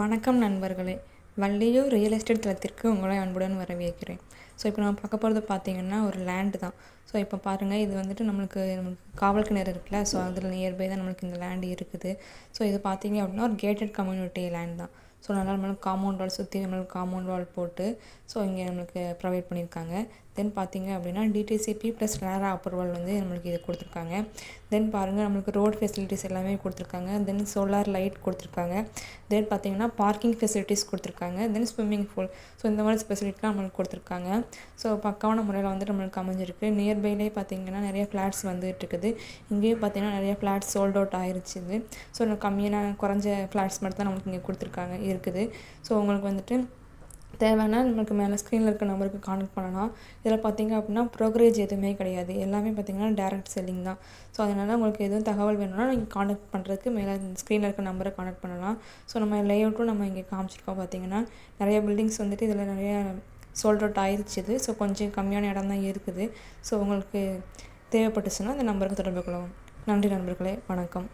வணக்கம் நண்பர்களே. Valliyur real estate தளத்திற்கு உங்களை அன்புடன் வரவேற்கிறேன். ஸோ இப்போ நம்ம பார்க்க போகிறது பார்த்தீங்கன்னா ஒரு லேண்டு தான். ஸோ இப்போ பாருங்கள் இது வந்துட்டு நம்மளுக்கு நம்மளுக்கு காவல் கிணறு இருக்குல்ல. ஸோ அதில் நியர்பை தான் நம்மளுக்கு இந்த லேண்டு இருக்குது. ஸோ இது பார்த்தீங்க அப்படின்னா ஒரு கேட்டட் கம்யூனிட்டி லேண்ட் தான். ஸோ நல்லா நம்மளுக்கு காம்பவுண்ட் வால் சுற்றி நம்மளுக்கு காம்பவுண்ட் வால் போட்டு ஸோ இங்கே நம்மளுக்கு ப்ரொவைட் பண்ணியிருக்காங்க. தென் பார்த்தீங்க அப்படின்னா டிடிசிபி ப்ளஸ் ரேரா அப்ரூவல் வந்து நம்மளுக்கு இது கொடுத்துருக்காங்க. தென் பாருங்கள் நம்மளுக்கு ரோட் ஃபெசிலிட்டிஸ் எல்லாமே கொடுத்துருக்காங்க. தென் சோலார் லைட் கொடுத்துருக்காங்க. தென் பார்த்தீங்கன்னா பார்க்கிங் ஃபெசிலிட்டிஸ் கொடுத்துருக்காங்க. தென் ஸ்விம்மிங் பூல் ஸோ இந்த மாதிரி ஃபெசிலிட்டிலாம் நம்மளுக்கு கொடுத்துருக்காங்க. ஸோ பக்காவான முறையில் வந்து நம்மளுக்கு அமைஞ்சிருக்கு. நியர்பைலே பார்த்தீங்கன்னா நிறைய ஃப்ளாட்ஸ் வந்துகிட்டு இருக்குது இங்கேயும் பார்த்தீங்கன்னா நிறைய ஃப்ளாட்ஸ் சோல்ட் அவுட் ஆயிருச்சு ஸோ கம்மியான குறைஞ்ச ஃப்ளாட்ஸ் மட்டும் தான் நமக்கு இங்கே கொடுத்துருக்காங்க. இருக்குது. ஸோ உங்களுக்கு வந்துட்டு தேவைன்னா நம்மளுக்கு மேலே ஸ்க்ரீனில் இருக்க நம்பருக்கு கான்டெக்ட் பண்ணலாம். இதில் பார்த்தீங்க அப்படின்னா ப்ரோக்ரேஜ் எதுவுமே கிடையாது. எல்லாமே பார்த்தீங்கன்னா டேரக்ட் செல்லிங் தான். ஸோ அதனால் உங்களுக்கு எதுவும் தகவல் வேணும்னா நீங்கள் கான்டெக்ட் பண்ணுறதுக்கு மேலே ஸ்க்ரீனில் இருக்க நம்பரை கான்டெக்ட் பண்ணலாம். ஸோ நம்ம லேஅவுட்டும் நம்ம இங்கே காமிச்சிருக்கோம் பார்த்தீங்கன்னா நிறைய பில்டிங்ஸ் வந்துட்டு இதில் நிறைய சோல்ட் அவுட் ஆயிடுச்சுது ஸோ கொஞ்சம் கம்மியான இடம் தான் இருக்குது. ஸோ உங்களுக்கு தேவைப்பட்டுச்சுன்னா இந்த நம்பருக்கு தொடர்பு கொள்ளவும். நன்றி நண்பர்களே. வணக்கம்.